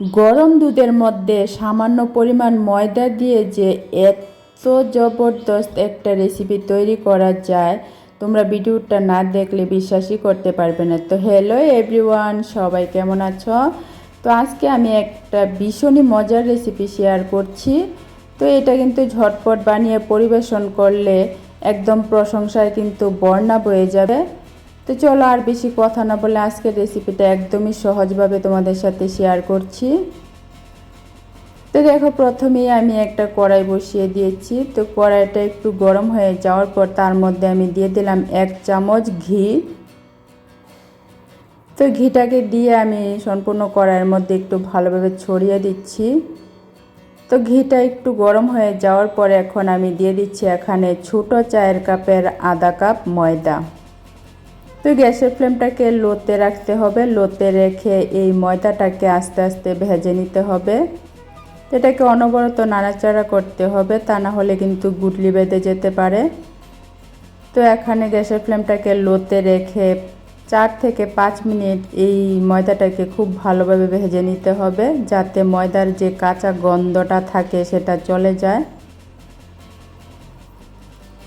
গরম দুধের মধ্যে সামান্য পরিমাণ ময়দা দিয়ে যে এত জবরদস্ত একটা রেসিপি তৈরি করা যায়, তোমরা ভিডিওটা না দেখলে বিশ্বাসই করতে পারবে না। তো হ্যালো এভরিওয়ান সবাই কেমন আছো? তো আজকে আমি একটা ভীষণই মজার রেসিপি শেয়ার করছি। তো এটা কিন্তু ঝটপট বানিয়ে পরিবেশন করলে একদম প্রশংসায় কিন্তু বর্ণা বয়ে যাবে। তো চলো আর বেশি কথা না বলে আজকের রেসিপিটা একদমই সহজভাবে তোমাদের সাথে শেয়ার করছি। তো দেখো, প্রথমেই আমি একটা কড়াই বসিয়ে দিয়েছি। তো কড়াইটা একটু গরম হয়ে যাওয়ার পর তার মধ্যে আমি দিয়ে দিলাম এক চামচ ঘি। তো ঘিটাকে দিয়ে আমি সম্পূর্ণ কড়াইয়ের মধ্যে একটু ভালোভাবে ছড়িয়ে দিচ্ছি। তো ঘিটা একটু গরম হয়ে যাওয়ার পর এখন আমি দিয়ে দিচ্ছি এখানে ছোটো চায়ের কাপের আধা কাপ ময়দা। তো গ্যাসের ফ্লেমটাকে লোতে রাখতে হবে। লোতে রেখে এই ময়দাটাকে আস্তে আস্তে ভেজে নিতে হবে। এটাকে অনবরত নাড়াচাড়া করতে হবে, তা না হলে কিন্তু গুটলি বেঁধে যেতে পারে। তো এখানে গ্যাসের ফ্লেমটাকে লোতে রেখে চার থেকে পাঁচ মিনিট এই ময়দাটাকে খুব ভালোভাবে ভেজে নিতে হবে, যাতে ময়দার যে কাঁচা গন্ধটা থাকে সেটা চলে যায়।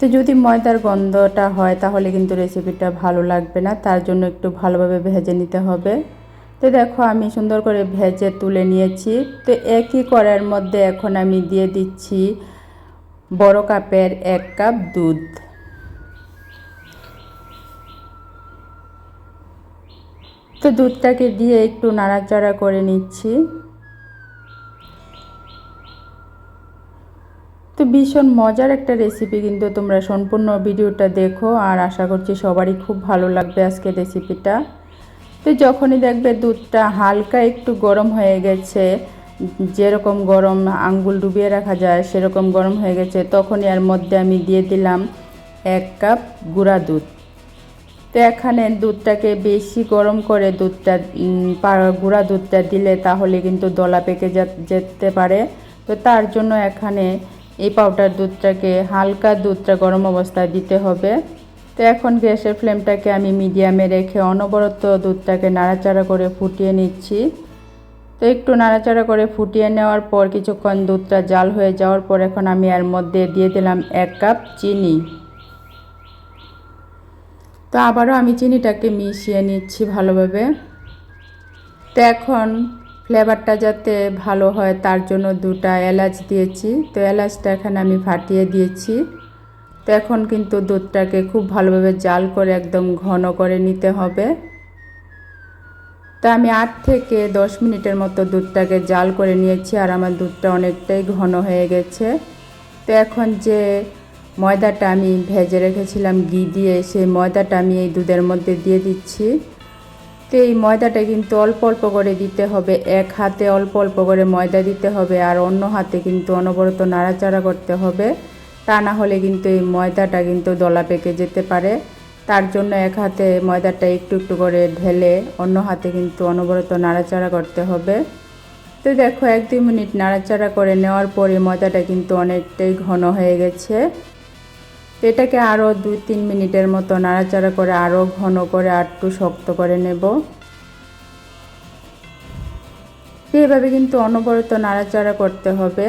তো যদি ময়দার গন্ধটা হয়, তাহলে কিন্তু রেসিপিটা ভালো লাগবে না। তার জন্য একটু ভালোভাবে ভেজে নিতে হবে। তো দেখো, আমি সুন্দর করে ভেজে তুলে নিয়েছি। তো একই কড়াইয়ের মধ্যে এখন আমি দিয়ে দিচ্ছি বড় কাপের এক কাপ দুধ। তো দুধটাকে দিয়ে একটু নাড়াচাড়া করে নিচ্ছি। তো ভীষণ মজার একটা রেসিপি কিন্তু তোমরা সম্পূর্ণ ভিডিওটা দেখো আর আশা করছি সবারই খুব ভালো লাগবে আজকে রেসিপিটা তো যখনই দেখবে দুধটা হালকা একটু গরম হয়ে গেছে, যেরকম গরম আঙ্গুল ডুবিয়ে রাখা যায় সেরকম গরম হয়ে গেছে, তখনই এর মধ্যে আমি দিয়ে দিলাম এক কাপ গুঁড়া দুধ। তো এখানে দুধটাকে বেশি গরম করে দুধটা গুঁড়া দুধটা দিলে তাহলে কিন্তু দলা পেকে যেতে পারে। তো তার জন্য এখানে এই পাউডার দুধটাকে হালকা দুধটা গরম অবস্থায় দিতে হবে। তো এখন গ্যাসের ফ্লেমটাকে আমি মিডিয়ামে রেখে অনবরত দুধটাকে নাড়াচাড়া করে ফুটিয়ে নিচ্ছি। তো একটু নাড়াচাড়া করে ফুটিয়ে নেওয়ার পর কিছুক্ষণ দুধটা জাল হয়ে যাওয়ার পর এখন আমি এর মধ্যে দিয়ে দিলাম এক কাপ চিনি। তো আবারও আমি চিনিটাকে মিশিয়ে নিচ্ছি ভালোভাবে। তো এখন ফ্লেভারটা যাতে ভালো হয়, তার জন্য দুটা এলাচ দিয়েছি। তো এলাচটা এখানে আমি ফাটিয়ে দিয়েছি। তো এখন কিন্তু দুধটাকে খুব ভালোভাবে জাল করে একদম ঘন করে নিতে হবে। তো আমি আট থেকে দশ মিনিটের মতো দুধটাকে জাল করে নিয়েছি আর আমার দুধটা অনেকটাই ঘন হয়ে গেছে। তো এখন যে ময়দাটা আমি ভেজে রেখেছিলাম, ঘি দিয়ে, সেই ময়দাটা আমি এই দুধের মধ্যে দিয়ে দিচ্ছি। তো এই ময়দাটা কিন্তু অল্প অল্প করে দিতে হবে। এক হাতে অল্প অল্প করে ময়দা দিতে হবে আর অন্য হাতে কিন্তু অনবরত নাড়াচাড়া করতে হবে। তা না হলে কিন্তু এই ময়দাটা কিন্তু দলা পেকে যেতে পারে। তার জন্য এক হাতে ময়দাটা একটু একটু করে ঢেলে অন্য হাতে কিন্তু অনবরত নাড়াচাড়া করতে হবে। তো দেখো, এক দুই মিনিট নাড়াচাড়া করে নেওয়ার পরে ময়দাটা কিন্তু অনেকটাই ঘন হয়ে গেছে। এটাকে আরও দুই তিন মিনিটের মতো নাড়াচাড়া করে আরও ঘন করে আটটু শক্ত করে নেব। এভাবে কিন্তু অনবরত নাড়াচাড়া করতে হবে।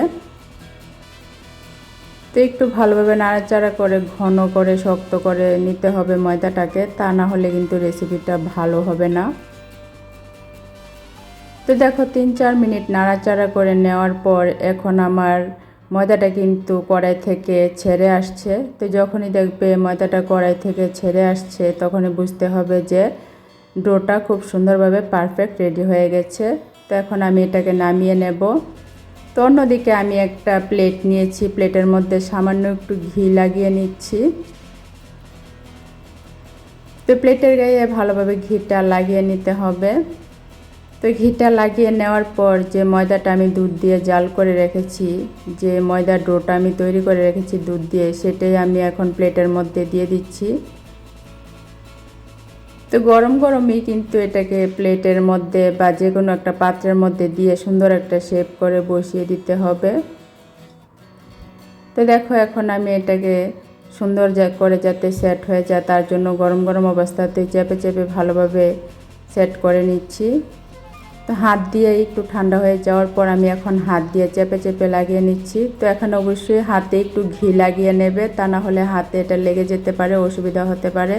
তো একটু ভালোভাবে নাড়াচাড়া করে, ঘন করে, শক্ত করে নিতে হবে ময়দাটাকে, তা না হলে কিন্তু রেসিপিটা ভালো হবে না। তো দেখো, তিন চার মিনিট নাড়াচাড়া করে নেওয়ার পর এখন আমার ময়দাটা কিন্তু কড়াই থেকে ছেড়ে আসছে। তো যখনই দেখবে ময়দাটা কড়াই থেকে ছেড়ে আসছে, তখনই বুঝতে হবে যে ডোটা খুব সুন্দরভাবে পারফেক্ট রেডি হয়ে গেছে। তো এখন আমি এটাকে নামিয়ে নেব। তো অন্যদিকে আমি একটা প্লেট নিয়েছি। প্লেটের মধ্যে সামান্য একটু ঘি লাগিয়ে নিচ্ছি। তো প্লেটের গায়ে ভালোভাবে ঘিটা লাগিয়ে নিতে হবে। তো ঘিটা লাগিয়ে নেওয়ার পর যে ময়দাটা আমি দুধ দিয়ে জাল করে রেখেছি, যে ময়দার ডোটা আমি তৈরি করে রেখেছি দুধ দিয়ে, সেটাই আমি এখন প্লেটের মধ্যে দিয়ে দিচ্ছি। তো গরম গরমই কিন্তু এটাকে প্লেটের মধ্যে বা যে কোনো একটা পাত্রের মধ্যে দিয়ে সুন্দর একটা শেপ করে বসিয়ে দিতে হবে। তো দেখো এখন আমি এটাকে সুন্দর করে যাতে সেট হয়ে যায়, তার জন্য গরম গরম অবস্থাতে চেপে চেপে ভালোভাবে সেট করে নিচ্ছি। তো হাত দিয়ে একটু ঠান্ডা হয়ে যাওয়ার পর আমি এখন হাত দিয়ে চেপে চেপে লাগিয়ে নিচ্ছি। তো এখন অবশ্যই হাতে একটু ঘি লাগিয়ে নেবে, তা না হলে হাতে এটা লেগে যেতে পারে, অসুবিধা হতে পারে।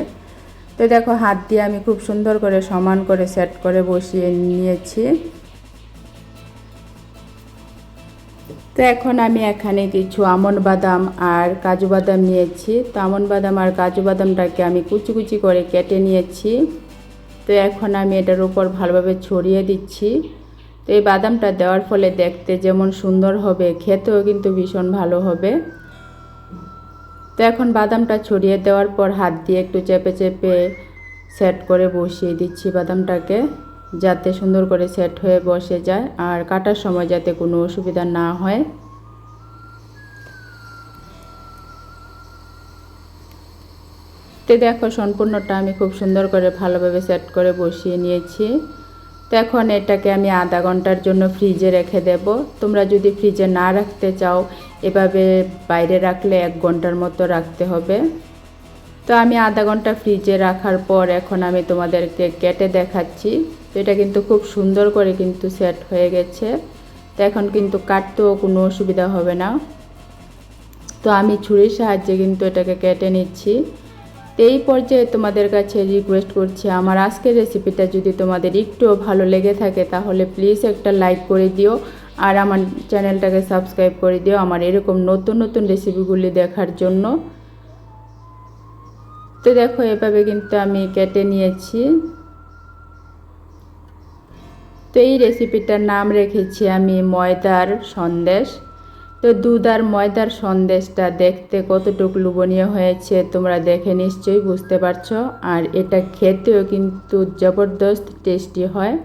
তো দেখো, হাত দিয়ে আমি খুব সুন্দর করে সমান করে সেট করে বসিয়ে নিয়েছি। তো এখন আমি এখানে কিছু আমন বাদাম আর কাজু বাদাম নিয়েছি। তো আমন বাদাম আর কাজু বাদামটাকে আমি কুচি কুচি করে কেটে নিয়েছি। তো এখন আমি এটার উপর ভালোভাবে ছড়িয়ে দিচ্ছি। তো এই বাদামটা দেওয়ার ফলে দেখতে যেমন সুন্দর হবে, খেতেও কিন্তু ভীষণ ভালো হবে। তো এখন বাদামটা ছড়িয়ে দেওয়ার পর হাত দিয়ে একটু চেপে চেপে সেট করে বসিয়ে দিচ্ছি বাদামটাকে, যাতে সুন্দর করে সেট হয়ে বসে যায় আর কাটার সময় যাতে কোনো অসুবিধা না হয়। তো দেখো, সম্পূর্ণটা আমি খুব সুন্দর করে ভালোভাবে সেট করে বসিয়ে নিয়েছি। তো এখন এটাকে আমি আধা ঘণ্টার জন্য ফ্রিজে রেখে দেব। তোমরা যদি ফ্রিজে না রাখতে চাও, এভাবে বাইরে রাখলে এক ঘণ্টার মতো রাখতে হবে। তো আমি আধা ঘণ্টা ফ্রিজে রাখার পর এখন আমি তোমাদেরকে কেটে দেখাচ্ছি। তো এটা কিন্তু খুব সুন্দর করে কিন্তু সেট হয়ে গেছে। তো এখন কিন্তু কাটতেও কোনো অসুবিধা হবে না। তো আমি ছুরির সাহায্যে কিন্তু এটাকে কেটে নিচ্ছি। এই পর্যায়ে তোমাদের কাছে রিকোয়েস্ট করছি, আমার আজকের রেসিপিটা যদি তোমাদের একটুও ভালো লেগে থাকে, তাহলে প্লিজ একটা লাইক করে দিও, আর আমার চ্যানেলটাকে সাবস্ক্রাইব করে দিও আমার এরকম নতুন নতুন রেসিপিগুলি দেখার জন্য। তো দেখো, এভাবে কিন্তু আমি কেটে নিয়েছি। তো এই রেসিপিটার নাম রেখেছি আমি ময়দার সন্দেশ। তো দুধ আর ময়দার সন্দেশটা দেখতে কতটুকু লোভনীয় হয়েছে তোমরা দেখে নিশ্চয়ই বুঝতে পারছ। আর এটা খেতেও কিন্তু জবরদস্ত টেস্টি হয়।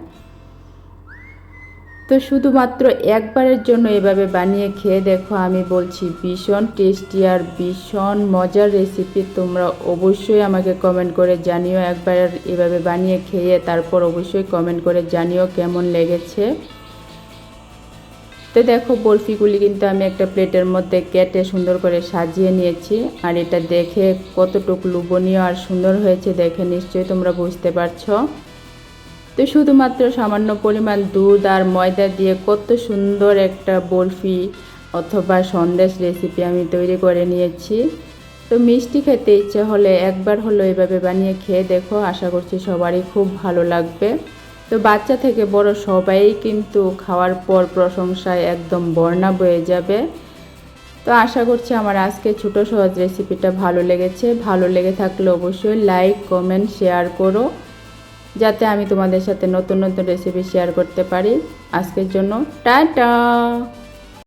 তো শুধুমাত্র একবারের জন্য এভাবে বানিয়ে খেয়ে দেখো, আমি বলছি ভীষণ টেস্টি আর ভীষণ মজার রেসিপি তোমরা অবশ্যই আমাকে কমেন্ট করে জানিও একবার এভাবে বানিয়ে খেয়ে, তারপর অবশ্যই কমেন্ট করে জানিও কেমন লেগেছে। তো দেখো বরফিগুলি কিন্তু আমি একটা প্লেটের মধ্যে কেটে সুন্দর করে সাজিয়ে নিয়েছি। আর এটা দেখে কতটুকু লোভনীয় আর সুন্দর হয়েছে দেখে নিশ্চয়ই তোমরা বুঝতে পারছ। তো শুধুমাত্র সামান্য পরিমাণ দুধ আর ময়দা দিয়ে কত সুন্দর একটা বরফি অথবা সন্দেশ রেসিপি আমি তৈরি করে নিয়েছি। তো মিষ্টি খেতে ইচ্ছে হলে একবার হলো এভাবে বানিয়ে খেয়ে দেখো, আশা করছি সবারই খুব ভালো লাগবে। তো বাচ্চা থেকে বড় সবাই কিন্তু খাওয়ার পর প্রশংসায় একদম বর্ণা বয়ে যাবে। তো আশা করছি আমার আজকে ছোট সহজ রেসিপিটা ভালো লেগেছে। ভালো লেগে থাকলে অবশ্যই লাইক কমেন্ট শেয়ার করো। যাতে আমি তোমাদের সাথে নতুন নতুন রেসিপি শেয়ার করতে পারি। আজকের জন্য টাটা!